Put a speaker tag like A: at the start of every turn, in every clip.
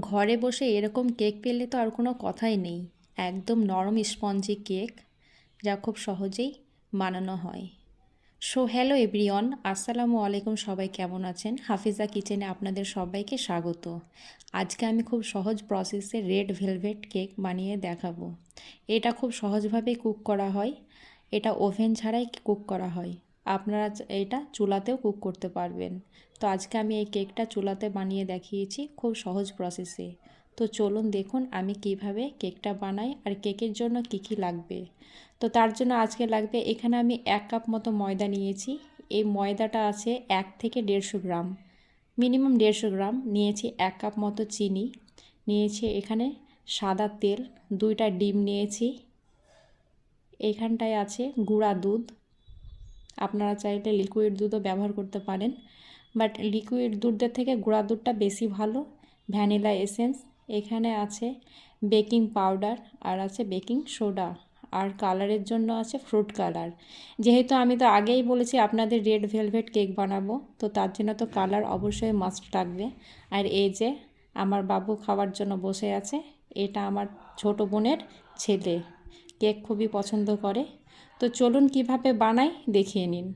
A: ঘরে বসে এরকম কেক পেলে তো আর কোনো কথাই নেই। একদম নরম স্পঞ্জি কেক, যা খুব সহজেই বানানো হয়। সো, হ্যালো এভরিওয়ান, আসসালামু আলাইকুম, সবাই কেমন আছেন? হাফিজা কিচেনে আপনাদের সবাইকে স্বাগত। আজকে আমি খুব সহজ প্রসেসে রেড ভেলভেট কেক বানিয়ে দেখাবো। এটা খুব সহজভাবে কুক করা হয়। এটা ওভেন ছাড়াই কুক করা হয়। আপনারা এটা চুলাতেও কুক করতে পারবেন। তো আজকে আমি এই কেকটা চুলাতে বানিয়ে দেখিয়েছি খুব সহজ প্রসেসে তো চলুন দেখুন আমি কীভাবে কেকটা বানাই আর কেকের জন্য কি কি লাগবে। তো তার জন্য আজকে লাগবে এখানে আমি এক কাপ মতো ময়দা নিয়েছি। এই ময়দাটা আছে এক থেকে দেড়শো গ্রাম। মিনিমাম দেড়শো গ্রাম নিয়েছি এক কাপ মতো চিনি। নিয়েছি এখানে সাদা তেল, দুইটা ডিম নিয়েছি। এখানটায় আছে গুঁড়া দুধ। আপনারা চাইলে লিকুইড দুধও ব্যবহার করতে পারেন। বাট লিকুইড দুধের থেকে গুঁড়া দুধটা বেশি ভালো, ভ্যানিলা এসেন্স। এখানে আছে বেকিং পাউডার আর আছে বেকিং সোডা। আর কালারের জন্য আছে ফ্রুট কালার। যেহেতু আমি তো আগেই বলেছি আপনাদের রেড ভেলভেট কেক বানাবো, তো তার জন্য তো কালার অবশ্যই মাস্ট লাগবে আর এই যে আমার বাবু খাওয়ার জন্য বসে আছে, এটা আমার ছোট বোনের ছেলে। কেক খুবই পছন্দ করে। তো চলুন কীভাবে বানাই, দেখিয়ে নিন।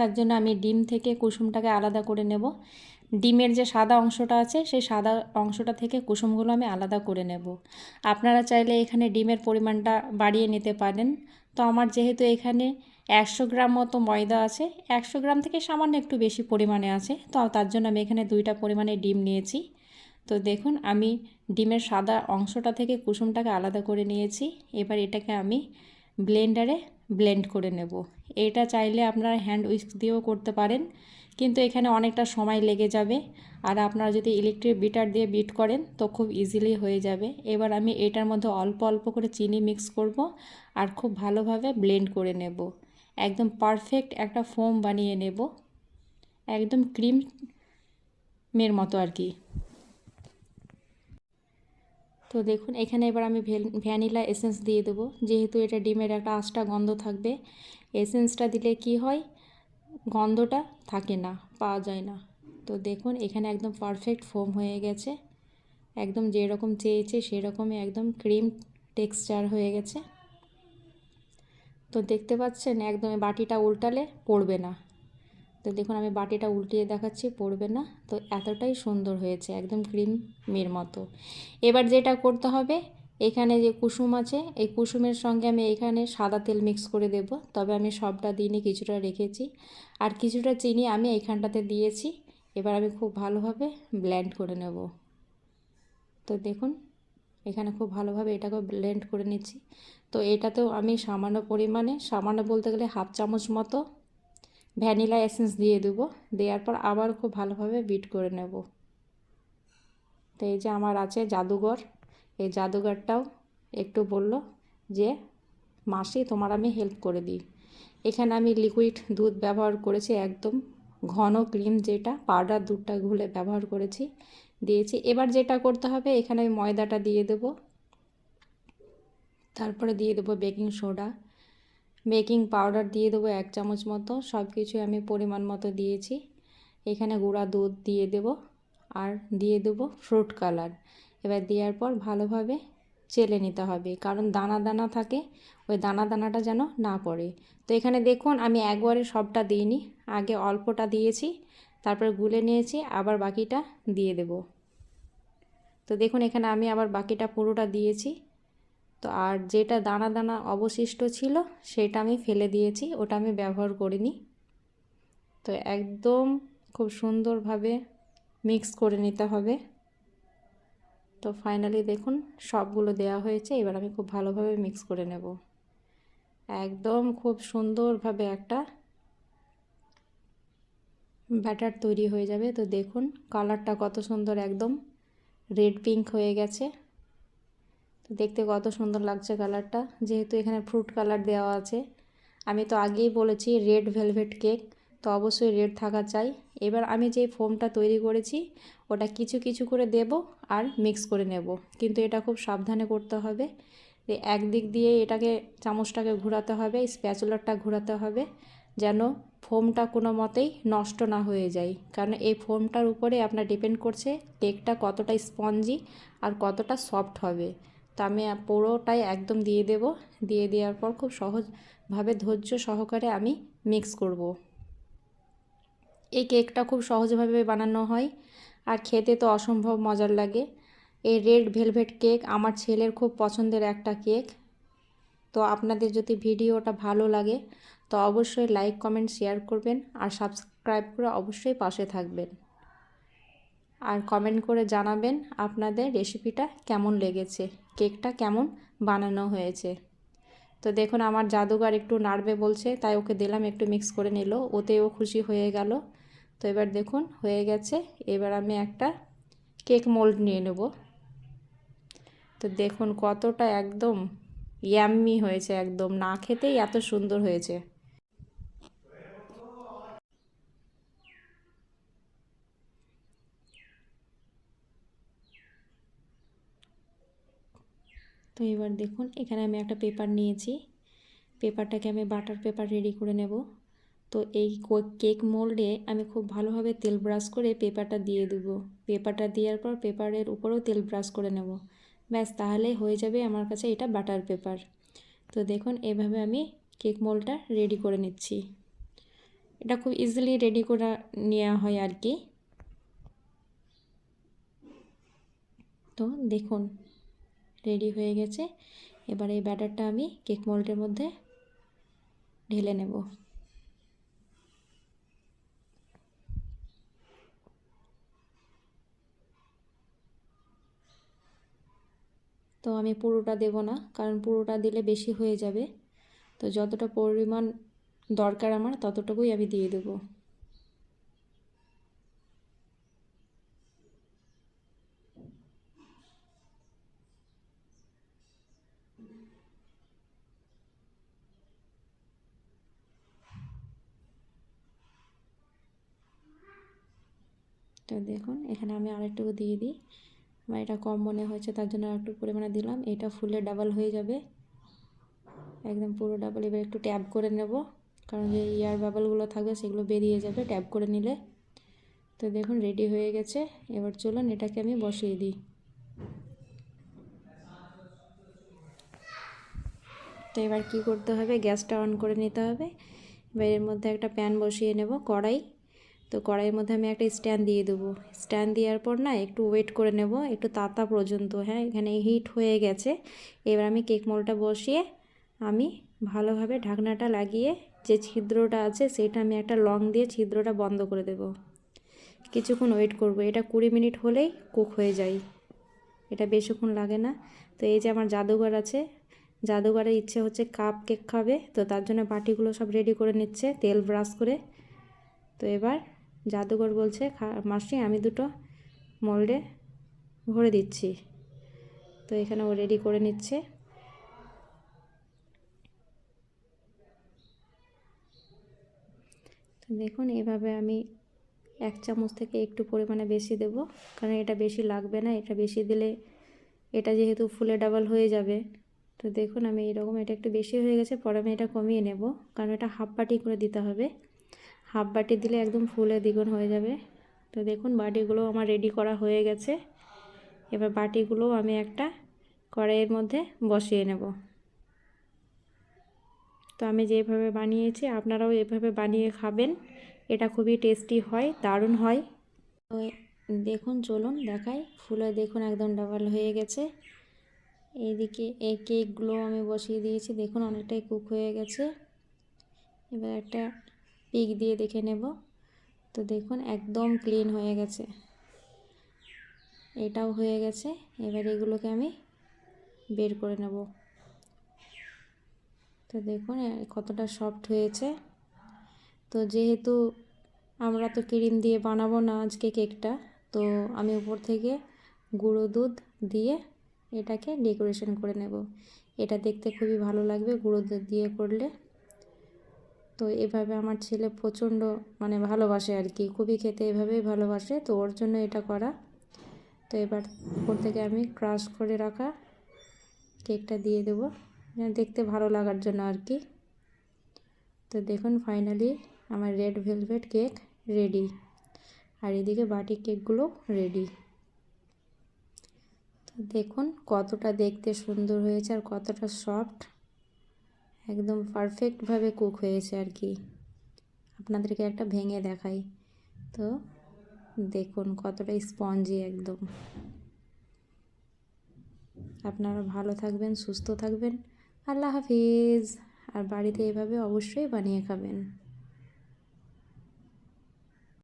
A: তার জন্য আমি ডিম থেকে কুসুমটাকে আলাদা করে নেব। ডিমের যে সাদা অংশটা আছে, সেই সাদা অংশটা থেকে কুসুমগুলো আমি আলাদা করে নেব। আপনারা চাইলে এখানে ডিমের পরিমাণটা বাড়িয়ে নিতে পারেন। তো আমার যেহেতু এখানে একশো গ্রাম মতো ময়দা আছে, একশো গ্রাম থেকে সামান্য একটু বেশি পরিমাণে আছে, তো তার জন্য আমি এখানে দুইটা পরিমাণে ডিম নিয়েছি। তো দেখুন, আমি ডিমের সাদা অংশটা থেকে কুসুমটাকে আলাদা করে নিয়েছি। এবার এটাকে আমি ব্লেন্ডারে ব্লেন্ড করে নেব। এটা চাইলে আপনারা হ্যান্ড উইস্ক দিয়েও করতে পারেন, কিন্তু এখানে অনেকটা সময় লেগে যাবে। আর আপনারা যদি ইলেকট্রিক বিটার দিয়ে বিট করেন, তো খুব ইজিলি হয়ে যাবে। এবার আমি এটার মধ্যে অল্প অল্প করে চিনি মিক্স করব আর খুব ভালোভাবে ব্লেন্ড করে নেব। একদম পারফেক্ট একটা ফোম বানিয়ে নেব। একদম ক্রিমের মতো আর কি। তো দেখুন, এখানে এবার আমি ভ্যানিলা এসেন্স দিয়ে দেবো। যেহেতু এটা ডিমের একটা আঁচটা গন্ধ থাকবে, এসেন্সটা দিলে কি হয়? গন্ধটা থাকে না, পাওয়া যায় না। তো দেখুন, এখানে একদম পারফেক্ট ফোম হয়ে গেছে। একদম যেরকম চেয়েছে সেরকমই একদম ক্রিম টেক্সচার হয়ে গেছে। তো দেখতে পাচ্ছেন, একদম বাটিটা উল্টালে পড়বে না। তো দেখুন, আমি বাটিটা উল্টিয়ে দেখাচ্ছি, পড়বে না। তো এতটাই সুন্দর হয়েছে, একদম ক্রিমের মতো। এবার যেটা করতে হবে, এখানে যে কুসুম আছে, এই কুসুমের সঙ্গে আমি এখানে সাদা তেল মিক্স করে দেব। তবে আমি সবটা দিইনি কিছুটা রেখেছি। আর কিছুটা চিনি আমি এইখানটাতে দিয়েছি। এবার আমি খুব ভালোভাবে ব্ল্যান্ড করে নেব। তো দেখুন, এখানে খুব ভালোভাবে এটাকে ব্লেন্ড করে নিচ্ছি। তো এটাতেও আমি সামান্য পরিমাণে, সামান্য বলতে গেলে হাফ চামচ মতো ভ্যানিলা এসেন্স দিয়ে দেবো। দেওয়ার পর আবার খুব ভালোভাবে বিট করে নেব। তো এই যে আমার আছে জাদুঘর। এই জাদুঘরটাও একটু বলল যে, মাসি, তোমার আমি হেল্প করে দিই। এখানে আমি লিকুইড দুধ ব্যবহার করেছি একদম। ঘন ক্রিম যেটা পাউডার দুধটা ঘুলে ব্যবহার করেছি, দিয়েছি। এবার যেটা করতে হবে, এখানে আমি ময়দাটা দিয়ে দেব। তারপরে দিয়ে দেবো বেকিং সোডা। বেকিং পাউডার দিয়ে দেবো এক চামচ মতো সব কিছু আমি পরিমাণ মতো দিয়েছি। এখানে গুঁড়া দুধ দিয়ে দেব আর দিয়ে দেবো ফ্রুট কালার। এবার দেওয়ার পর ভালোভাবে চেলে নিতে হবে, কারণ দানা দানা থাকে, ওই দানা দানাটা যেন না পড়ে। তো এখানে দেখুন, আমি একবারে সবটা দিইনি, আগে অল্পটা দিয়েছি, তারপরে গুলে নিয়েছি, আবার বাকিটা দিয়ে দেব। তো দেখুন, এখানে আমি আবার বাকিটা পুরোটা দিয়েছি। তো আর যেটা দানা দানা অবশিষ্ট ছিল, সেটা আমি ফেলে দিয়েছি, ওটা আমি ব্যবহার করিনি। তো একদম খুব সুন্দরভাবে মিক্স করে নিতে হবে। তো ফাইনালি দেখুন, সবগুলো দেওয়া হয়েছে, এবার আমি খুব ভালোভাবে মিক্স করে নেব। একদম খুব সুন্দরভাবে একটা ব্যাটার তৈরি হয়ে যাবে। তো দেখুন কালারটা কত সুন্দর, একদম রেড পিঙ্ক হয়ে গেছে। দেখতে কত সুন্দর লাগছে কালারটা। যেহেতু এখানে ফ্রুট কালার দেওয়া আছে। আমি তো আগেই বলেছি রেড ভেলভেট কেক তো অবশ্যই রেড থাকা চাই। এবার আমি যে ফোমটা তৈরি করেছি, ওটা কিছু কিছু করে দেব আর মিক্স করে নেব। কিন্তু এটা খুব সাবধানে করতে হবে। একদিক দিয়ে এটাকে চামচটাকে ঘোরাতে হবে, স্প্যাচুলারটা ঘোরাতে হবে, যেন ফোমটা কোনো মতেই নষ্ট না হয়ে যায়। কারণ এই ফোমটার উপরে আপনার ডিপেন্ড করছে কেকটা কতটা স্পঞ্জি আর কতটা সফট হবে। তো আমি পুরোটাই একদম দিয়ে দেব। দিয়ে দেওয়ার পর খুব সহজভাবে ধৈর্য সহকারে আমি মিক্স করব। এই কেকটা খুব সহজভাবে বানানো হয়। আর খেতে তো অসম্ভব মজার লাগে। এই রেড ভেলভেট কেক আমার ছেলের খুব পছন্দের একটা কেক তো আপনাদের যদি ভিডিওটা ভালো লাগে, তো অবশ্যই লাইক কমেন্ট শেয়ার করবেন। আর সাবস্ক্রাইব করে অবশ্যই পাশে থাকবেন। আর কমেন্ট করে জানাবেন আপনাদের রেসিপিটা কেমন লেগেছে কেকটা কেমন বানানো হয়েছে। তো দেখুন, আমার জাদুঘর একটু নাড়বে বলছে, তাই ওকে দিলাম, একটু মিক্স করে নিল ওতেও খুশি হয়ে গেল। তো এবার দেখুন, হয়ে গেছে, এবার আমি একটা কেক মোল্ড নিয়ে নেব। তো দেখুন, কতটা একদম ইয়াম্মি হয়েছে, একদম। না খেতেই এত সুন্দর হয়েছে। তো এবার দেখুন, এখানে আমি একটা পেপার নিয়েছি। পেপারটাকে আমি বাটার পেপার রেডি করে নেব। তো এই কেক মোল্ডে আমি খুব ভালোভাবে তেল ব্রাশ করে পেপারটা দিয়ে দেব। পেপারটা দেওয়ার পর পেপারের উপরেও তেল ব্রাশ করে নেব। ব্যাস তাহলেই হয়ে যাবে আমার কাছে এটা বাটার পেপার। তো দেখুন, এভাবে আমি কেক মোল্ডটা রেডি করে নিচ্ছি। এটা খুব ইজিলি রেডি করে নেওয়া হয় আর কি। তো দেখুন রেডি হয়ে গেছে। এবার এই ব্যাটারটা আমি কেক মোল্ডের মধ্যে ঢেলে নেব। তো আমি পুরোটা দেব না, কারণ পুরোটা দিলে বেশি হয়ে যাবে। তো যতটা পরিমাণ দরকার আমার, ততটুকুই আমি দিয়ে দেবো। তো দেখুন, এখানে আমি আরেকটুকু দিয়ে দিই। আমার এটা কম মনে হয়েছে, তার জন্য আরেকটু পরিমাণে দিলাম। এটা ফুলে ডাবল হয়ে যাবে। একদম পুরো ডাবল এবার একটু ট্যাপ করে নেব। কারণ যে ইয়ার বাবলগুলো থাকবে, সেগুলো বেরিয়ে যাবে ট্যাপ করে নিলে। তো দেখুন রেডি হয়ে গেছে। এবার চলুন, এটাকে আমি বসিয়ে দিই। তো এবার কি করতে হবে? গ্যাসটা অন করে নিতে হবে। এবার এর মধ্যে একটা প্যান বসিয়ে নেব, কড়াই। তো কড়াইয়ের মধ্যে আমি একটা স্ট্যান্ড দিয়ে দেবো। স্ট্যান্ড দেওয়ার পর না একটু ওয়েট করে নেব, একটু তাতা পর্যন্ত। হ্যাঁ এখানে হিট হয়ে গেছে। এবার আমি কেক মোলটা বসিয়ে আমি ভালোভাবে ঢাকনাটা লাগিয়ে যে ছিদ্রটা আছে সেটা আমি একটা লং দিয়ে ছিদ্রটা বন্ধ করে দেব। কিছুক্ষণ ওয়েট করব। এটা কুড়ি মিনিট হলেই কুক হয়ে যায়। এটা বেশিক্ষণ লাগে না। তো এই যে আমার জাদুঘর আছে জাদুঘরের ইচ্ছে হচ্ছে কাপ কেক খাবে। তো তার জন্য বাটিগুলো সব রেডি করে নিচ্ছে, তেল ব্রাশ করে। তো এবার জাদুঘর বলছে মাসি, আমি দুটো মোল্ডে ভরে দিচ্ছি। তো এখানে ও রেডি করে নিচ্ছে। তো দেখুন, এভাবে আমি এক চামচ থেকে একটু পরিমাণে বেশি দেব, কারণ এটা বেশি লাগবে না, এটা বেশি দিলে এটা যেহেতু ফুলে ডাবল হয়ে যাবে। তো দেখুন, আমি এরকম, এটা একটু বেশি হয়ে গেছে, পরে আমি এটা কমিয়ে নেব, কারণ এটা হাফ বাটি করে দিতে হবে। হাফ বাটি দিলে একদম ফুলে দ্বিগুণ হয়ে যাবে। তো দেখুন, বাটিগুলো আমার রেডি করা হয়ে গেছে। এবার বাটিগুলো আমি একটা কড়াইয়ের মধ্যে বসিয়ে নেব। তো আমি যেভাবে বানিয়েছি, আপনারাও এভাবে বানিয়ে খাবেন। এটা খুবই টেস্টি হয়, দারুণ হয়। তো দেখুন, চলুন দেখাই। ফুলে দেখুন, একদম ডাবল হয়ে গেছে। এইদিকে এই কেকগুলো আমি বসিয়ে দিয়েছি। দেখুন, অনেকটাই কুক হয়ে গেছে। এবার একটা পিক দিয়ে দেখে নেব। তো দেখুন, একদম ক্লিন হয়ে গেছে। এটাও হয়ে গেছে। এবার এগুলোকে আমি বের করে নেব। তো দেখুন কতটা সফট হয়েছে। তো যেহেতু আমরা তো ক্রিম দিয়ে বানাবো না আজকে কেকটা তো আমি উপর থেকে গুঁড়ো দুধ দিয়ে এটাকে ডেকোরেশন করে নেব। এটা দেখতে খুবই ভালো লাগবে, গুঁড়ো দুধ দিয়ে করলে। তো এভাবে আমার ছেলে প্রচণ্ড মানে ভালোবাসে আর কি। খুবই খেতে এভাবেই ভালোবাসে, তো ওর জন্য এটা করা। তো এবার উপর থেকে আমি ক্রাশ করে রাখা কেকটা দিয়ে দেবো। দেখতে ভালো লাগার জন্য আর কি। তো দেখুন ফাইনালি আমার রেড ভেলভেট কেক রেডি আর এদিকে বাটি কেকগুলো রেডি তো দেখুন কতটা দেখতে সুন্দর হয়েছে আর কতটা সফট একদম পারফেক্টভাবে কুক হয়েছে আর কি। আপনাদেরকে একটা ভেঙে দেখাই। তো দেখুন কতটা স্পঞ্জি একদম। আপনারা ভালো থাকবেন, সুস্থ থাকবেন। আল্লাহ হাফিজ। আর বাড়িতে এভাবে অবশ্যই বানিয়ে খাবেন।